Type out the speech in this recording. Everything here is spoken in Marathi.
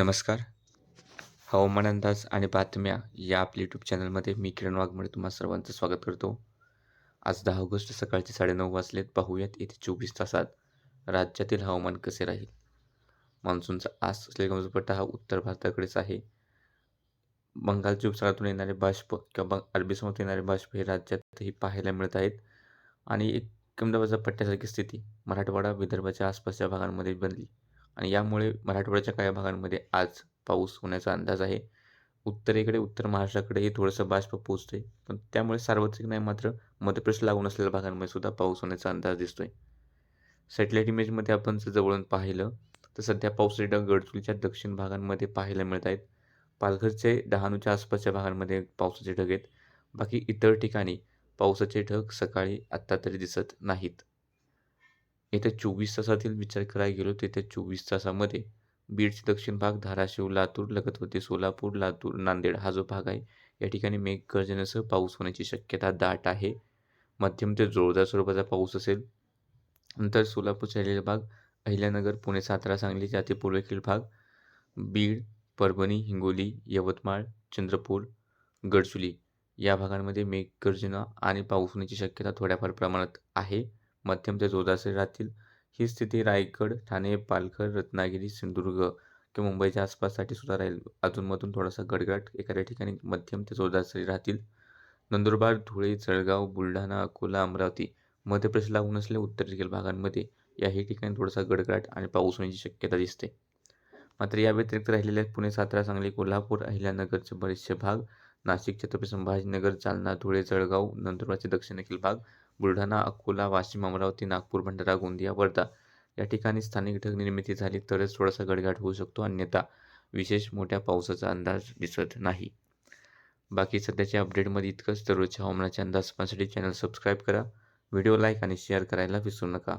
नमस्कार. हवामान अंदाज आणि बातम्या या आपल्या यूट्यूब चॅनलमध्ये मी किरण वाघमोडे तुम्हा सर्वांचं स्वागत करतो. आज दहा ऑगस्ट सकाळचे साडेनऊ वाजलेत. पाहूयात येथे चोवीस तासात राज्यातील हवामान कसे राहील? मान्सूनचा आस असलेला कमजपट्टा हा उत्तर भारताकडेच आहे. बंगालच्या उपसागरातून येणारे बाष्प किंवा बंग अरबी समुद्रात येणारे बाष्प हे राज्यातही पाहायला मिळत आहेत. आणि एक कमदाबाजा पट्ट्यासारखी स्थिती मराठवाडा विदर्भाच्या आसपासच्या भागांमध्ये बनली. आणि यामुळे मराठवाड्याच्या काही भागांमध्ये आज पाऊस होण्याचा अंदाज आहे. उत्तरेकडे उत्तर महाराष्ट्राकडेही थोडंसं बाष्प पोचतोय पण त्यामुळे सार्वत्रिक नाही मात्र मध्यप्रदेश लागून असलेल्या भागांमध्ये सुद्धा पाऊस होण्याचा अंदाज दिसतोय. सॅटेलाईट इमेजमध्ये आपण जर जवळून पाहिलं तर सध्या पावसाचे ढग गडचुलीच्या दक्षिण भागांमध्ये पाहायला मिळत आहेत. पालघरचे डहाणूच्या आसपासच्या भागांमध्ये पावसाचे ढग आहेत. बाकी इतर ठिकाणी पावसाचे ढग सकाळी आत्ता तरी दिसत नाहीत. येत्या चोवीस तासातील विचार करायला गेलो तर येत्या चोवीस तासामध्ये बीडचे दक्षिण भाग धाराशिव लातूर लगतवती सोलापूर लातूर नांदेड हा जो भाग आहे या ठिकाणी मेघगर्जनेसह पाऊस होण्याची शक्यता दाट आहे. मध्यम ते जोरदार स्वरूपाचा पाऊस असेल. नंतर सोलापूर राहिलेले भाग अहिल्यानगर पुणे सातारा सांगली जाते पूर्वेकडील भाग बीड परभणी हिंगोली यवतमाळ चंद्रपूर गडचुली या भागांमध्ये मेघगर्जना आणि पाऊस होण्याची शक्यता थोड्याफार प्रमाणात आहे. मध्यम ते जोरदार राहतील. ही स्थिती रायगड ठाणे पालघर रत्नागिरी सिंधुदुर्ग किंवा मुंबईच्या आसपाससाठी सुद्धा राहील. अधूनमधून थोडासा गडगडाट एखाद्या ठिकाणी मध्यम ते जोरदार सरी राहतील. नंदुरबार धुळे जळगाव बुलढाणा अकोला अमरावती मध्य प्रदेश लागून असलेल्या उत्तरेकडील भागांमध्ये याही ठिकाणी थोडासा गडगडाट आणि पाऊस होण्याची शक्यता दिसते. मात्र या व्यतिरिक्त राहिलेल्या पुणे सातारा सांगली कोल्हापूर अहिल्यानगरचे बरेचसे भाग नाशिक छत्रपती संभाजीनगर जालना धुळे जळगाव नंदुरबारचे दक्षिणेकडील भाग बुलढाणा अकोला वाशिम अमरावती नागपूर भंडारा गोंदिया वर्धा या ठिकाणी स्थानिक ढग निर्मिती झाली तरच थोडासा गडगाट होऊ शकतो. अन्यथा विशेष मोठ्या पावसाचा अंदाज दिसत नाही. बाकी सध्याच्या अपडेटमध्ये इतकंच. दररोजच्या हवामानाचे अंदाज पाहण्यासाठी चॅनल सबस्क्राईब करा. व्हिडिओ लाईक आणि शेअर करायला विसरू नका.